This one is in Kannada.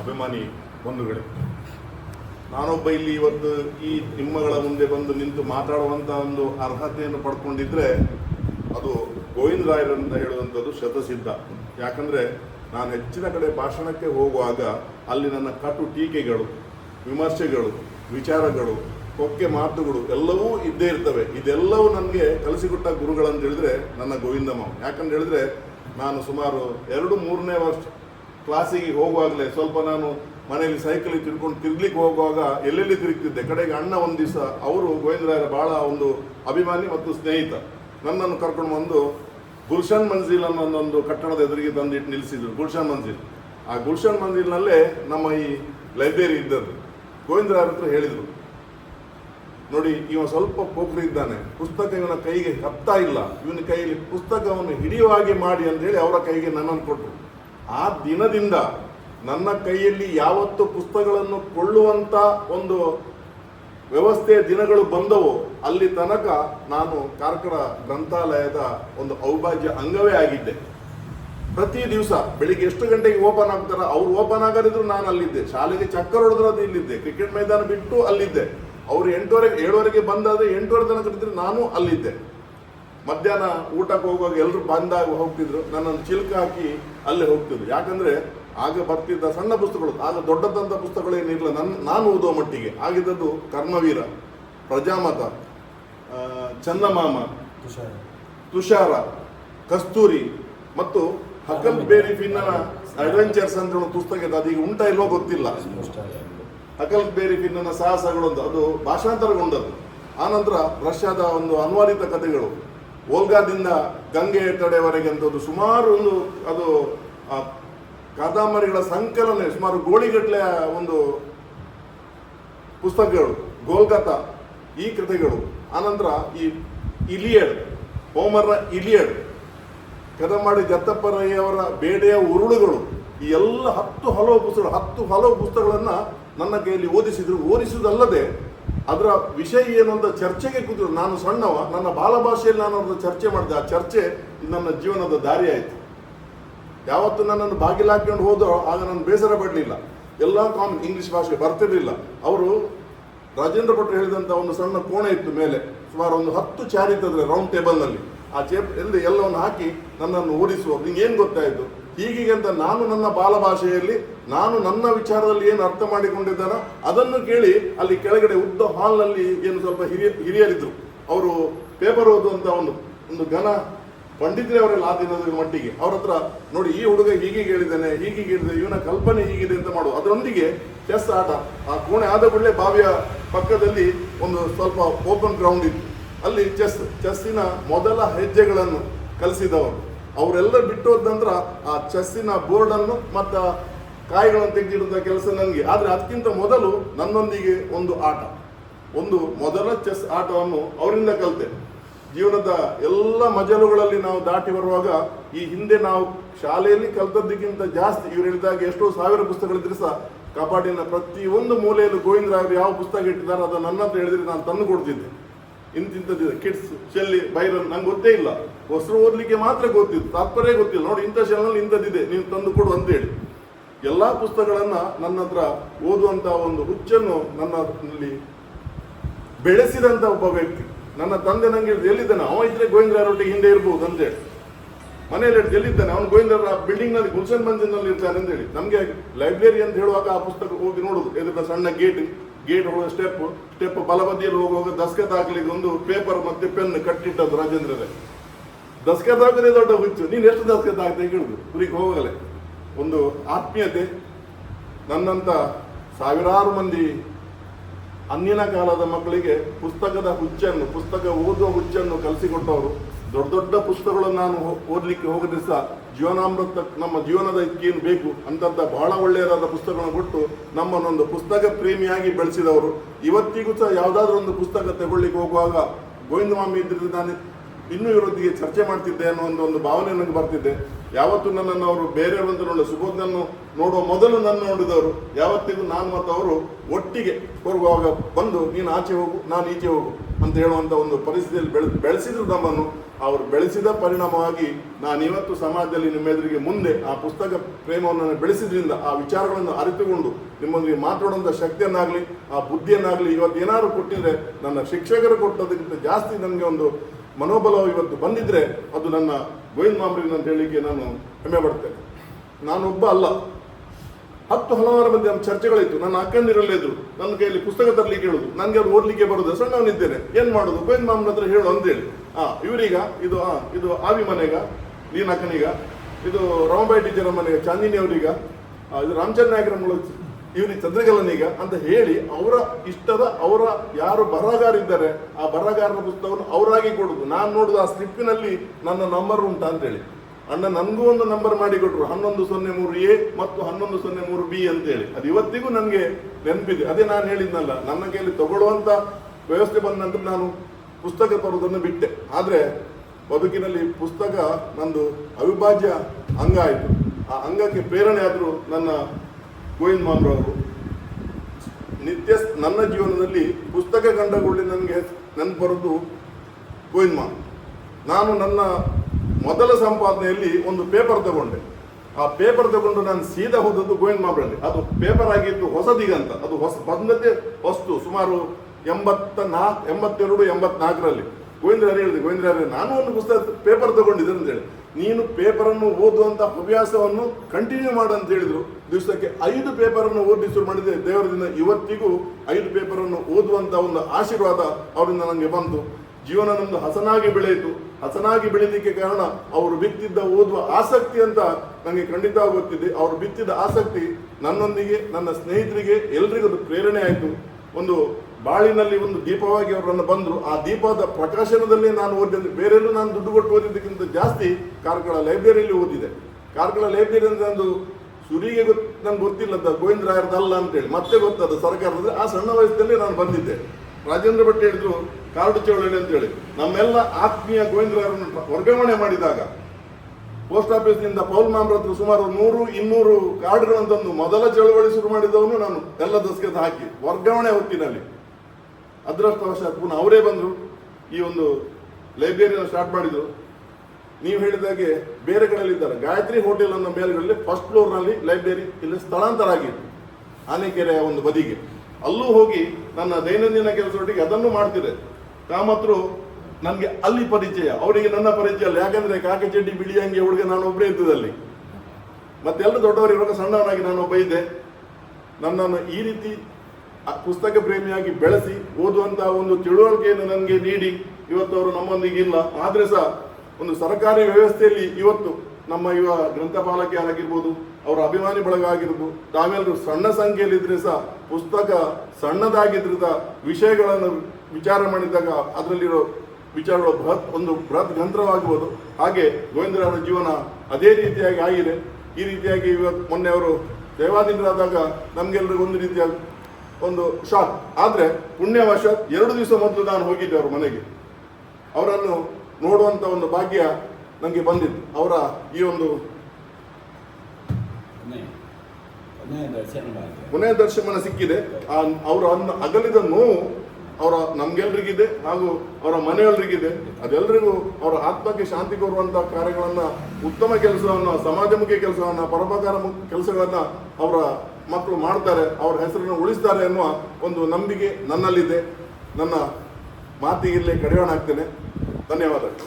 ಅಭಿಮಾನಿ ಬಂಧುಗಳೇ, ನಾನೊಬ್ಬ ಇಲ್ಲಿ ಇವತ್ತು ಈ ನಿಮ್ಮಗಳ ಮುಂದೆ ಬಂದು ನಿಂತು ಮಾತಾಡುವಂಥ ಒಂದು ಅರ್ಹತೆಯನ್ನು ಪಡ್ಕೊಂಡಿದ್ರೆ ಅದು ಗೋವಿಂದ ರಾಯರ್ ಅಂತ ಹೇಳುವಂಥದ್ದು ಶತಸಿದ್ಧ. ಯಾಕಂದರೆ ನಾನು ಹೆಚ್ಚಿನ ಕಡೆ ಭಾಷಣಕ್ಕೆ ಹೋಗುವಾಗ ಅಲ್ಲಿ ನನ್ನ ಕಟು ಟೀಕೆಗಳು, ವಿಮರ್ಶೆಗಳು, ವಿಚಾರಗಳು, ಕೊಕ್ಕೆ ಮಾತುಗಳು ಎಲ್ಲವೂ ಇದ್ದೇ ಇರ್ತವೆ. ಇದೆಲ್ಲವೂ ನನಗೆ ಕಲಿಸಿಕೊಟ್ಟ ಗುರುಗಳಂತ ಹೇಳಿದ್ರೆ ನನ್ನ ಗೋವಿಂದ ಮಾವ ಯಾಕಂತ ಹೇಳಿದ್ರೆ ನಾನು ಸುಮಾರು ಎರಡು ಮೂರನೇ ವರ್ಷ ಕ್ಲಾಸಿಗೆ ಹೋಗುವಾಗಲೇ ಸ್ವಲ್ಪ ನಾನು ಮನೆಯಲ್ಲಿ ಸೈಕಲ್ ತಿರ್ಕೊಂಡು ತಿರ್ಗ್ಲಿಕ್ಕೆ ಹೋಗುವಾಗ ಎಲ್ಲೆಲ್ಲಿ ತಿರುಗ್ತಿದ್ದೆ? ಕಡೆಗೆ ಅಣ್ಣ ಒಂದು ದಿವಸ ಅವರು ಗೋವಿಂದರಾಯರ ಬಹಳ ಒಂದು ಅಭಿಮಾನಿ ಮತ್ತು ಸ್ನೇಹಿತ. ನನ್ನನ್ನು ಕರ್ಕೊಂಡು ಬಂದು ಗುಲ್ಶನ್ ಮಂಜಿಲ್ ಅನ್ನೋ ಒಂದು ಕಟ್ಟಡದ ಎದುರಿಗೆ ತಂದಿಟ್ಟು ನಿಲ್ಲಿಸಿದ್ರು, ಗುಲ್ಶನ್ ಮಂಜಿಲ್. ಆ ಗುಲ್ಶನ್ ಮಂಜಿಲ್ನಲ್ಲೇ ನಮ್ಮ ಈ ಲೈಬ್ರರಿ ಇದ್ದದ್ದು. ಗೋವಿಂದರಾಯರ ಹತ್ರ ಹೇಳಿದರು, ನೋಡಿ, ಇವ ಸ್ವಲ್ಪ ಪೋಖ್ರಿ ಇದ್ದಾನೆ. ಪುಸ್ತಕ ಇವನ ಕೈಗೆ ಹತ್ತಾ ಇಲ್ಲ. ಇವನ ಕೈಯಲ್ಲಿ ಪುಸ್ತಕವನ್ನು ಹಿಡಿಯುವ ಹಾಗೆ ಮಾಡಿ ಅಂತ ಹೇಳಿ ಅವರ ಕೈಗೆ ನನ್ನನ್ನು ಕೊಟ್ಟರು ಆ ದಿನದಿಂದ ನನ್ನ ಕೈಯಲ್ಲಿ ಯಾವತ್ತು ಪುಸ್ತಕಗಳನ್ನು ಕೊಳ್ಳುವಂತ ಒಂದು ವ್ಯವಸ್ಥೆಯ ದಿನಗಳು ಬಂದವು. ಅಲ್ಲಿ ತನಕ ನಾನು ಕಾರ್ಕಳ ಗ್ರಂಥಾಲಯದ ಒಂದು ಅವಿಭಾಜ್ಯ ಅಂಗವೇ ಆಗಿದ್ದೆ. ಪ್ರತಿ ದಿವಸ ಬೆಳಿಗ್ಗೆ ಎಷ್ಟು ಗಂಟೆಗೆ ಓಪನ್ ಆಗ್ತಾರ ಅವ್ರು ಓಪನ್ ಆಗದಿದ್ರು ನಾನು ಅಲ್ಲಿದ್ದೆ. ಶಾಲೆಗೆ ಚಕ್ಕರ್ ಹೊಡೆದ್ರದ್ದು ಇಲ್ಲಿದ್ದೆ. ಕ್ರಿಕೆಟ್ ಮೈದಾನ ಬಿಟ್ಟು ಅಲ್ಲಿದ್ದೆ. ಅವ್ರು ಎಂಟುವರೆಗೆ ಏಳುವರೆಗೆ ಬಂದಾದ್ರೆ ಎಂಟುವರೆ ತನಕ ಇದ್ರೆ ನಾನು ಅಲ್ಲಿದ್ದೆ. ಮಧ್ಯಾಹ್ನ ಊಟಕ್ಕೆ ಹೋಗುವಾಗ ಎಲ್ಲರೂ ಬಂದಾಗ ಹೋಗ್ತಿದ್ರು. ನನ್ನನ್ನು ಚಿಲ್ಕ ಹಾಕಿ ಅಲ್ಲೇ ಹೋಗ್ತಿದ್ರು. ಯಾಕಂದ್ರೆ ಆಗ ಬರ್ತಿದ್ದ ಸಣ್ಣ ಪುಸ್ತಕಗಳು, ಆಗ ದೊಡ್ಡದಂತ ಪುಸ್ತಕಗಳೇನಿರಲಿಲ್ಲ. ನನ್ನ ನಾನು ಓದೋ ಮಟ್ಟಿಗೆ. ಆಗಿದ್ದದ್ದು ಕರ್ಮವೀರ, ಪ್ರಜಾಮತ ಚಂದಮಾಮ, ತುಷಾರ, ಕಸ್ತೂರಿ ಮತ್ತು ಹಕಲ್ ಬೇರಿ ಫಿನ್ನನ ಅಡ್ವೆಂಚರ್ಸ್ ಅಂತ ಒಂದು ಪುಸ್ತಕ ಇದೆ ಅದೀಗ ಉಂಟಾ ಇಲ್ವೋ ಗೊತ್ತಿಲ್ಲ. ಹಕಲ್ ಬೇರಿ ಫಿನ್ನನ ಸಾಹಸಗಳು ಅದು ಭಾಷಾಂತರಗೊಂಡದ್ದು. ಆನಂತರ ರಷ್ಯಾದ ಒಂದು ಅನುವಾದಿತ ಕಥೆಗಳು. ಓಲ್ಗಾದಿಂದ ಗಂಗೆ ತಡೆವರೆಗೆ ಅಂತದ್ದು ಸುಮಾರು ಒಂದು ಅದು ಕಾದಂಬರಿಗಳ ಸಂಕಲನ, ಸುಮಾರು ಗೋಳಿಗಟ್ಟಲೆ ಒಂದು ಪುಸ್ತಕಗಳು ಗೋಲ್ಗತ ಈ ಕೃತಿಗಳು. ಆನಂತರ ಈ ಇಲಿಯಡ್, ಹೋಮರ್ನ ಇಲಿಯಡ್ ಕದಮಾಡಿ ಜತ್ತಪ್ಪರಯ್ಯವರ ಬೇಡೆಯ ಉರುಳುಗಳು, ಈ ಎಲ್ಲ ಹತ್ತು ಹಲವು ಪುಸ್ತಕಗಳು ಹತ್ತು ಹಲವು ಪುಸ್ತಕಗಳನ್ನು ನನ್ನ ಕೈಯಲ್ಲಿ ಓದಿಸಿದರು. ಓದಿಸುವುದಲ್ಲದೆ ಅದರ ವಿಷಯ ಏನು ಅಂತ ಚರ್ಚೆಗೆ ಕೂತಿದ್ರು ನಾನು ಸಣ್ಣವ, ನನ್ನ ಬಾಲಭಾಷೆಯಲ್ಲಿ ನಾನು ಅದರ ಚರ್ಚೆ ಮಾಡಿದೆ. ಆ ಚರ್ಚೆ ನನ್ನ ಜೀವನದ ದಾರಿ ಆಯಿತು. ಯಾವತ್ತು ನನ್ನನ್ನು ಬಾಗಿಲು ಹಾಕೊಂಡು ಹೋದೋ, ಆಗ ನಾನು ಬೇಸರ ಪಡಲಿಲ್ಲ. ಎಲ್ಲ ಕಾಮನ್ ಇಂಗ್ಲಿಷ್ ಭಾಷೆ ಬರ್ತಿರಲಿಲ್ಲ. ಅವರು ರಾಜೇಂದ್ರ ಭಟ್ರು ಹೇಳಿದಂಥ ಒಂದು ಸಣ್ಣ ಕೋಣೆ ಇತ್ತು ಮೇಲೆ, ಸುಮಾರು ಒಂದು ಹತ್ತು ಚಾರ್ ಇದ್ದರೆ ರೌಂಡ್ ಟೇಬಲ್ನಲ್ಲಿ ಆ ಚೇಪ್ ಎಲ್ಲಿ ಎಲ್ಲವನ್ನು ಹಾಕಿ ನನ್ನನ್ನು ಓಡಿಸುವ ಏನು ಗೊತ್ತಾಯಿತು? ಹೀಗೀಗೆ ಅಂತ ನಾನು ನನ್ನ ಬಾಲಭಾಷೆಯಲ್ಲಿ ನಾನು ನನ್ನ ವಿಚಾರದಲ್ಲಿ ಏನು ಅರ್ಥ ಮಾಡಿಕೊಂಡಿದ್ದಾನೋ ಅದನ್ನು ಕೇಳಿ ಅಲ್ಲಿ ಕೆಳಗಡೆ ಉದ್ದ ಹಾಲ್ನಲ್ಲಿ ಏನು ಸ್ವಲ್ಪ ಹಿರಿಯ ಹಿರಿಯರಿದ್ರು. ಅವರು ಪೇಪರ್ ಓದುವಂತ ಒಂದು ಒಂದು ಘನ ಪಂಡಿತರೇ ಅವರೆಲ್ಲ ಆ ದಿನದ ಮಟ್ಟಿಗೆ. ಅವ್ರ ಹತ್ರ ನೋಡಿ ಈ ಹುಡುಗ ಹೀಗೆ ಹೇಳಿದ್ದಾನೆ, ಹೀಗೆ ಹೇಳಿದೆ ಇವನ ಕಲ್ಪನೆ ಹೀಗಿದೆ ಅಂತ ಮಾಡುವ ಅದರೊಂದಿಗೆ ಚೆಸ್ ಆಟ. ಆ ಕೋಣೆ ಆದ ಕೂಡಲೇ ಬಾವಿಯ ಪಕ್ಕದಲ್ಲಿ ಒಂದು ಸ್ವಲ್ಪ ಓಪನ್ ಗ್ರೌಂಡ್ ಇತ್ತು. ಅಲ್ಲಿ ಚೆಸ್, ಚೆಸ್ಸಿನ ಮೊದಲ ಹೆಜ್ಜೆಗಳನ್ನು ಕಲಿಸಿದವರು. ಅವರೆಲ್ಲ ಬಿಟ್ಟು ಹೋದ ನಂತರ ಆ ಚೆಸ್ಸಿನ ಬೋರ್ಡನ್ನು ಮತ್ತು ಕಾಯಿಗಳನ್ನು ತೆಗೆದಿಡುವಂಥ ಕೆಲಸ ನನಗೆ. ಆದರೆ ಅದಕ್ಕಿಂತ ಮೊದಲು ನನ್ನೊಂದಿಗೆ ಒಂದು ಆಟ. ಒಂದು ಮೊದಲ ಚೆಸ್ ಆಟವನ್ನು ಅವರಿಂದ ಕಲಿತೆ. ಜೀವನದ ಎಲ್ಲ ಮಜಲುಗಳಲ್ಲಿ ನಾವು ದಾಟಿ ಬರುವಾಗ ಈ ಹಿಂದೆ ನಾವು ಶಾಲೆಯಲ್ಲಿ ಕಲಿತದ್ದಕ್ಕಿಂತ ಜಾಸ್ತಿ ಇವರು ಹೇಳಿದಾಗ ಎಷ್ಟೋ ಸಾವಿರ ಪುಸ್ತಕಗಳಿದ್ರೆ ಸಹ ಕಬಾಡಿನ ಪ್ರತಿಯೊಂದು ಮೂಲೆಯಲ್ಲೂ ಗೋವಿಂದರಾಯರು ಯಾವ ಪುಸ್ತಕ ಇಟ್ಟಿದ್ದಾರೆ ಅದು ನನ್ನ ಹತ್ರ ಹೇಳಿದ್ರೆ ನಾನು ತಂದು ಕೊಡ್ತಿದ್ದೆ. ಇಂತಿಂಥದ್ದಿದೆ. ಕಿಡ್ಸ್ ಶೆಲ್ಲಿ ಬೈರನ್ ನಂಗೆ ಗೊತ್ತೇ ಇಲ್ಲ. ಹೊಸರು ಓದಲಿಕ್ಕೆ ಮಾತ್ರ ಗೊತ್ತಿತ್ತು. ತಾತ್ಪರ್ಯ ಗೊತ್ತಿಲ್ಲ. ನೋಡಿ ಇಂಥ ಶೆಲ್ನಲ್ಲಿ ಇಂಥದ್ದಿದೆ. ನೀವು ತಂದು ಕೊಡು ಅಂತೇಳಿ. ಎಲ್ಲ ಪುಸ್ತಕಗಳನ್ನು ನನ್ನ ಹತ್ರ ಓದುವಂಥ ಒಂದು ಹುಚ್ಚನ್ನು ನನ್ನಲ್ಲಿ ಬೆಳೆಸಿದಂತ ಒಬ್ಬ ವ್ಯಕ್ತಿ. ನನ್ನ ತಂದೆ ನನಗೆ ಎಲ್ಲಿದ್ದಾನೆ? ಅವ ಇದ್ರೆ ಗೋವಿಂದರಾಯರೊಟ್ಟಿಗೆ ಹಿಂದೆ ಇರ್ಬೋದು ಅಂತೇಳಿ ಮನೆಯಲ್ಲಿ ಹೇಳಿದ್ರು, ಎಲ್ಲಿದ್ದಾನೆ? ಅವನು ಗೋವಿಂದರ ಬಿಲ್ಡಿಂಗ್ನಲ್ಲಿ ಗುಲ್ಶನ್ ಮಂಜಿನಲ್ಲಿ ಇರ್ತಾನೆ ಅಂತ ಹೇಳಿ. ನಮಗೆ ಲೈಬ್ರರಿ ಅಂತ ಹೇಳುವಾಗ ಆ ಪುಸ್ತಕ ಹೋಗಿ ನೋಡುದು. ಎದುರ ಸಣ್ಣ ಗೇಟ್ ಗೇಟ್ ಹೋಗೋ ಸ್ಟೆಪ್ ಸ್ಟೆಪ್ ಬಲಬದಿಯಲ್ಲಿ ಹೋಗುವಾಗ ದಸ್ಕತ್ ಹಾಕ್ಲಿಕ್ಕೆ ಒಂದು ಪೇಪರ್ ಮತ್ತೆ ಪೆನ್ ಕಟ್ಟಿಟ್ಟದ್ದು ರಾಜೇಂದ್ರದ ದಸ್ಕತ್ ಹಾಕಿದ್ರೆ ದೊಡ್ಡ ಹುಚ್ಚು. ನೀನು ಎಷ್ಟು ದಸ್ಕತ್ ಹಾಕ್ತಾ ಕೇಳುದು? ಊರಿಗೆ ಹೋಗಲೇ. ಒಂದು ಆತ್ಮೀಯತೆ ನನ್ನಂಥ ಸಾವಿರಾರು ಮಂದಿ ಅಂದಿನ ಕಾಲದ ಮಕ್ಕಳಿಗೆ ಪುಸ್ತಕದ ಹುಚ್ಚನ್ನು, ಪುಸ್ತಕ ಓದುವ ಹುಚ್ಚನ್ನು ಕಲಿಸಿಕೊಟ್ಟವರು. ದೊಡ್ಡ ದೊಡ್ಡ ಪುಸ್ತಕಗಳನ್ನು ನಾನು ಓದಲಿಕ್ಕೆ ಹೋಗದೆ ಸಹ ಜೀವನಾಮೃತ, ನಮ್ಮ ಜೀವನದ ಏನು ಬೇಕು ಅಂತಂತ ಬಹಳ ಒಳ್ಳೆಯದಾದ ಪುಸ್ತಕಗಳನ್ನು ಕೊಟ್ಟು ನಮ್ಮನ್ನೊಂದು ಪುಸ್ತಕ ಪ್ರೇಮಿಯಾಗಿ ಬೆಳೆಸಿದವರು. ಇವತ್ತಿಗೂ ಸಹ ಯಾವುದಾದ್ರೂ ಒಂದು ಪುಸ್ತಕ ತಗೊಳ್ಳಿಕ್ಕೆ ಹೋಗುವಾಗ ಗೋವಿಂದ ಮಾಮಿ ಇದ್ರಿಂದ ನಾನು ಇನ್ನೂ ಇವರೊಂದಿಗೆ ಚರ್ಚೆ ಮಾಡ್ತಿದ್ದೆ ಅನ್ನೋ ಒಂದು ಒಂದು ಭಾವನೆ ನನಗೆ ಬರ್ತಿದ್ದೆ ಯಾವತ್ತು ನನ್ನನ್ನು ಅವರು ಬೇರೆಯವರಂತ ನೋಡಿ ಸುಬೋಧನನ್ನು ನೋಡುವ ಮೊದಲು ನನ್ನ ನೋಡಿದವರು, ಯಾವತ್ತಿಗೂ ನಾನು ಮತ್ತು ಅವರು ಒಟ್ಟಿಗೆ ಹೋಗುವಾಗ ಬಂದು, ನೀನು ಆಚೆ ಹೋಗು, ನಾನು ಈಚೆ ಹೋಗು ಅಂತ ಹೇಳುವಂಥ ಒಂದು ಪರಿಸ್ಥಿತಿಯಲ್ಲಿ ಬೆಳೆ, ಬೆಳೆಸಿದ್ರು ನಮ್ಮನ್ನು. ಅವರು ಬೆಳೆಸಿದ ಪರಿಣಾಮವಾಗಿ ನಾನು ಇವತ್ತು ಸಮಾಜದಲ್ಲಿ ನಿಮ್ಮ ಎದುರಿಗೆ ಮುಂದೆ ಆ ಪುಸ್ತಕ ಪ್ರೇಮವನ್ನು ನಾನು ಬೆಳೆಸಿದ್ರಿಂದ, ಆ ವಿಚಾರಗಳನ್ನು ಅರಿತುಕೊಂಡು ನಿಮ್ಮೊಂದಿಗೆ ಮಾತಾಡುವಂಥ ಶಕ್ತಿಯನ್ನಾಗಲಿ, ಆ ಬುದ್ಧಿಯನ್ನಾಗಲಿ ಇವತ್ತು ಏನಾದ್ರು ಕೊಟ್ಟಿದ್ರೆ ನನ್ನ ಶಿಕ್ಷಕರು ಕೊಟ್ಟದಕ್ಕಿಂತ ಜಾಸ್ತಿ ನನಗೆ ಒಂದು ಮನೋಬಲ ಇವತ್ತು ಬಂದಿದ್ರೆ ಅದು ನನ್ನ ಗೋವಿಂದ ಮಾಮ್ರಿನ್ ಅಂತ ಹೇಳಿಕ್ಕೆ ನಾನು ಹೆಮ್ಮೆ ಪಡ್ತೇನೆ. ನಾನೊಬ್ಬ ಅಲ್ಲ. ಹತ್ತು ಹಲವಾರು ಮಂದಿ ನಮ್ಮ ಚರ್ಚೆಗಳಿತ್ತು. ನನ್ನ ಅಕ್ಕಂದಿರಲ್ಲೇ ಇದ್ರು. ನನ್ನ ಕೈಯಲ್ಲಿ ಪುಸ್ತಕ ತರಲಿಕ್ಕೆ ಹೇಳುದು. ನನಗೆ ಅದು ಓದ್ಲಿಕ್ಕೆ ಬರುದು. ಸಣ್ಣವನಿದ್ದೇನೆ ಏನ್ ಮಾಡುದು? ಗೋವಿಂದ ಮಾಮನ ಹತ್ರ ಹೇಳು ಅಂತೇಳಿ ಆ, ಇವರೀಗ, ಇದು, ಆ, ಇದು ಆವಿ ಮನೆಗ, ನೀನ್ ಅಕ್ಕನಿಗ, ಇದು ರಾಮಬಾಯಿ ಟೀಚರ್ ಮನೆಗ ಚಾಂದಿನಿ ಅವರೀಗ ಇದು ರಾಮಚಂದ್ರ ನಾಯಕರ ಮುಳ ಇವ್ರಿಗೆ ಚಂದ್ರಗಲನೀಗ ಅಂತ ಹೇಳಿ ಅವರ ಇಷ್ಟದ ಅವರ ಯಾರು ಬರಹಗಾರಿದ್ದಾರೆ, ಆ ಬರಹಗಾರರ ಪುಸ್ತಕವನ್ನು ಅವರಾಗಿ ಕೊಡುದು. ನಾನು ನೋಡುದು ಆ ಸ್ಲಿಪ್ಪಿನಲ್ಲಿ ನನ್ನ ನಂಬರ್ ಉಂಟಾ ಅಂತೇಳಿ ಅಣ್ಣ ನನಗೂ ಒಂದು ನಂಬರ್ ಮಾಡಿ ಕೊಟ್ಟರು ಹನ್ನೊಂದು ಸೊನ್ನೆ ಮೂರು ಎ ಮತ್ತು ಹನ್ನೊಂದು ಸೊನ್ನೆ ಮೂರು ಬಿ ಅಂತೇಳಿ ಅದು ಇವತ್ತಿಗೂ ನನಗೆ ನೆನಪಿದೆ. ಅದೇ ನಾನು ಹೇಳಿದ್ನಲ್ಲ, ನನ್ನ ಕೈಯಲ್ಲಿ ತಗೊಳ್ಳುವಂಥ ವ್ಯವಸ್ಥೆ ಬಂದ ನಂತರ ನಾನು ಪುಸ್ತಕ ತರೋದನ್ನು ಬಿಟ್ಟೆ. ಆದರೆ ಬದುಕಿನಲ್ಲಿ ಪುಸ್ತಕ ನಂದು ಅವಿಭಾಜ್ಯ ಅಂಗ ಆಯಿತು. ಆ ಅಂಗಕ್ಕೆ ಪ್ರೇರಣೆ ಆದರೂ ನನ್ನ ಗೋವಿಂದ್ ಮಾಮ್ರವರು ನಿತ್ಯ ನನ್ನ ಜೀವನದಲ್ಲಿ ಪುಸ್ತಕ ಕಂಡಕೊಳ್ಳಿ ನನಗೆ ನೆನಪು ಬರೋದು ಗೋವಿಂದ ಮಾಮ್ ನಾನು ನನ್ನ ಮೊದಲ ಸಂಪಾದನೆಯಲ್ಲಿ ಒಂದು ಪೇಪರ್ ತಗೊಂಡೆ. ಆ ಪೇಪರ್ ತಗೊಂಡು ನಾನು ಸೀದಾ ಹೋದದ್ದು ಗೋವಿಂದ ಮಾಬ್ರಲ್ಲಿ ಅದು ಪೇಪರ್ ಆಗಿದ್ದು ಹೊಸದಿಗಂತ ಅದು ಹೊಸ, ಬಂದದ್ದೇ ವಸ್ತು ಸುಮಾರು ಎಂಬತ್ತ ನಾಲ್ಕು ಎಂಬತ್ತೆರಡು ಎಂಬತ್ನಾಲ್ಕರಲ್ಲಿ ಗೋವಿಂದ್ರ ಹೇಳಿದೆ ಗೋವಿಂದರಾಜ ನಾನು ಒಂದು ಪುಸ್ತಕ ಪೇಪರ್ ತಗೊಂಡಿದ್ದೆ ಅಂತ ಹೇಳಿ. ನೀನು ಪೇಪರನ್ನು ಓದುವಂತ ಹವ್ಯಾಸವನ್ನು ಕಂಟಿನ್ಯೂ ಮಾಡು ಅಂತ ಹೇಳಿದ್ರು. ದಿವಸಕ್ಕೆ ಐದು ಪೇಪರನ್ನು ಶುರು ಮಾಡಿದೆ. ದೇವರದಿಂದ ಇವತ್ತಿಗೂ ಐದು ಪೇಪರನ್ನು ಓದುವಂತ ಒಂದು ಆಶೀರ್ವಾದ ಅವರಿಂದ ನನಗೆ ಬಂತು. ಜೀವನ ನಮ್ದು ಹಸನಾಗಿ ಬೆಳೆಯಿತು. ಹಸನಾಗಿ ಬೆಳೀಲಿಕ್ಕೆ ಕಾರಣ ಅವರು ಬಿತ್ತಿದ್ದ ಓದುವ ಆಸಕ್ತಿ ಅಂತ ನನಗೆ ಖಂಡಿತ ಗೊತ್ತಿದೆ. ಅವರು ಬಿತ್ತಿದ ಆಸಕ್ತಿ ನನ್ನೊಂದಿಗೆ, ನನ್ನ ಸ್ನೇಹಿತರಿಗೆ ಎಲ್ರಿಗೂ ಅದು ಪ್ರೇರಣೆ ಆಯಿತು. ಒಂದು ಬಾಳಿನಲ್ಲಿ ಒಂದು ದೀಪವಾಗಿ ಅವರನ್ನು ಬಂದರು. ಆ ದೀಪದ ಪ್ರಕಾಶನದಲ್ಲಿ ನಾನು ಓದಿದ್ದೆ ಬೇರೆಲ್ಲೂ ನಾನು ದುಡ್ಡು ಕೊಟ್ಟು ಓದಿದ್ದಕ್ಕಿಂತ ಜಾಸ್ತಿ ಕಾರ್ಕಳ ಲೈಬ್ರರಿಯಲ್ಲಿ ಓದಿದೆ. ಕಾರ್ಕಳ ಲೈಬ್ರರಿ ಅಂತ ಒಂದು ಸುರಿಗೆ ಗೊತ್ತು ನಂಗೆ ಗೊತ್ತಿಲ್ಲ ಅಂತ ಅಂತ ಅಂತೇಳಿ. ಮತ್ತೆ ಗೊತ್ತದ ಸರ್ಕಾರದ ಆ ಸಣ್ಣ ವಯಸ್ಸಲ್ಲಿ ನಾನು ಬಂದಿದ್ದೆ. ರಾಜೇಂದ್ರ ಭಟ್ ಹೇಳಿದ್ರು, ಕಾರ್ಡು ಚಳವಳಿ ಅಂತೇಳಿ. ನಮ್ಮೆಲ್ಲ ಆತ್ಮೀಯ ಗೋವಿಂದರಾಯರನ್ನು ವರ್ಗಾವಣೆ ಮಾಡಿದಾಗ, ಪೋಸ್ಟ್ ಆಫೀಸ್ನಿಂದ ಪೌಲ್ ಮಾಮ್ರತ್ರ ಸುಮಾರು ನೂರು, ಇನ್ನೂರು ಕಾರ್ಡ್ಗಳನ್ನು ತಂದು ಮೊದಲ ಚಳವಳಿ ಶುರು ಮಾಡಿದವನು ನಾನು. ಎಲ್ಲ ದಸ್ಕತ್ ಹಾಕಿ. ವರ್ಗಾವಣೆ ಹೊತ್ತಿನಲ್ಲಿ ಅದೃಷ್ಟವಶಾತ್ ಪುನಃ ಅವರೇ ಬಂದರು, ಈ ಒಂದು ಲೈಬ್ರರಿಯನ್ನು ಸ್ಟಾರ್ಟ್ ಮಾಡಿದ್ರು. ನೀವು ಹೇಳಿದಾಗೆ ಬೇರೆ ಕಡೆಯಲ್ಲಿ ಇದ್ದಾರೆ. ಗಾಯತ್ರಿ ಹೋಟೆಲ್ ಅನ್ನೋ ಮೇಲ್ಗಳಲ್ಲಿ ಫಸ್ಟ್ ಫ್ಲೋರ್ನಲ್ಲಿ ಲೈಬ್ರರಿ ಇಲ್ಲಿ ಸ್ಥಳಾಂತರ ಆಗಿತ್ತು. ಆನೆಕೆರೆಯ ಒಂದು ಬದಿಗೆ. ಅಲ್ಲೂ ಹೋಗಿ ನನ್ನ ದೈನಂದಿನ ಕೆಲಸದೊಟ್ಟಿಗೆ ಅದನ್ನು ಮಾಡ್ತಿದೆ. ಕಾಮತ್ರು ನನಗೆ ಅಲ್ಲಿ ಪರಿಚಯ. ಅವರಿಗೆ ನನ್ನ ಪರಿಚಯ ಅಲ್ಲ ಯಾಕಂದ್ರೆ ಕಾಕೆ ಚಡ್ಡಿ, ಬಿಳಿ ಅಂಗಿ, ಹುಡುಗ ನಾನು ಒಬ್ಬರೇ ಇದ್ದದಲ್ಲಿ ಮತ್ತೆಲ್ಲ ದೊಡ್ಡವರು ಇರುವಾಗ ಸಣ್ಣವನಾಗಿ ನಾನು ಒಬ್ಬ ಇದ್ದೆ. ನನ್ನನ್ನು ಈ ರೀತಿ ಆ ಪುಸ್ತಕ ಪ್ರೇಮಿಯಾಗಿ ಬೆಳೆಸಿ ಓದುವಂತಹ ಒಂದು ತಿಳುವಳಿಕೆಯನ್ನು ನನಗೆ ನೀಡಿ, ಇವತ್ತು ಅವರು ನಮ್ಮೊಂದಿಗೆ ಇಲ್ಲ. ಆದ್ರೆ ಸಹ, ಒಂದು ಸರ್ಕಾರಿ ವ್ಯವಸ್ಥೆಯಲ್ಲಿ ಇವತ್ತು ನಮ್ಮ ಯುವ ಗ್ರಂಥಪಾಲಕಿಯರಾಗಿರ್ಬೋದು ಅವರ ಅಭಿಮಾನಿ ಬಳಗ ಆಗಿರ್ಬೋದು ತಾವೆಲ್ಲರೂ ಸಣ್ಣ ಸಂಖ್ಯೆಯಲ್ಲಿ ಇದ್ರೆ ಸಹ ಪುಸ್ತಕ ಸಣ್ಣದಾಗಿದ್ದ ವಿಷಯಗಳನ್ನು ವಿಚಾರ ಮಾಡಿದಾಗ ಅದರಲ್ಲಿರೋ ವಿಚಾರಗಳು ಬೃಹತ್, ಒಂದು ಬೃಹತ್ ಗ್ರಂಥವಾಗಬಹುದು. ಹಾಗೆ ಗೋವಿಂದರ ಜೀವನ ಅದೇ ರೀತಿಯಾಗಿ ಆಗಿದೆ. ಈ ರೀತಿಯಾಗಿ ಇವತ್ತು ಮೊನ್ನೆ ಅವರು ದೇವಾಧೀನರಾದಾಗ ನಮಗೆಲ್ಲರಿಗೂ ಒಂದು ರೀತಿಯ ಒಂದು ಶಾಕ್ ಆದ್ರೆ ಪುಣ್ಯವಶ ಎರಡು ದಿವಸ ಮೊದಲು ನಾನು ಹೋಗಿದ್ದೆ ಅವ್ರ ಮನೆಗೆ. ಅವರನ್ನು ನೋಡುವಂತ ಒಂದು ಭಾಗ್ಯ ನನಗೆ ಬಂದಿತ್ತು. ಅವರ ಈ ಒಂದು ಕೊನೆ ಕೊನೆಯ ದರ್ಶನ ಸಿಕ್ಕಿದೆ. ಅವರ ಅನ್ನ ಅಗಲಿದ ನೋವು ಅವರ ನಮ್ಗೆಲ್ರಿಗಿದೆ ಹಾಗೂ ಅವರ ಮನೆಯವರಿಗಿದೆ ಅದೆಲ್ಲರಿಗೂ ಅವರ ಆತ್ಮಕ್ಕೆ ಶಾಂತಿ ಕೊಡುವಂತಹ ಕಾರ್ಯಗಳನ್ನ ಉತ್ತಮ ಕೆಲಸವನ್ನ ಸಮಾಜಮುಖಿ ಕೆಲಸವನ್ನ ಪರೋಪಕಾರ ಕೆಲಸಗಳನ್ನ ಅವರ ಮಕ್ಕಳು ಮಾಡ್ತಾರೆ, ಅವ್ರ ಹೆಸರನ್ನು ಉಳಿಸ್ತಾರೆ ಅನ್ನುವ ಒಂದು ನಂಬಿಕೆ ನನ್ನಲ್ಲಿದೆ. ನನ್ನ ಮಾತಿಗೆ ಇಲ್ಲೇ ಕಡಿವಾಣ ಆಗ್ತೇನೆ ಧನ್ಯವಾದಗಳು.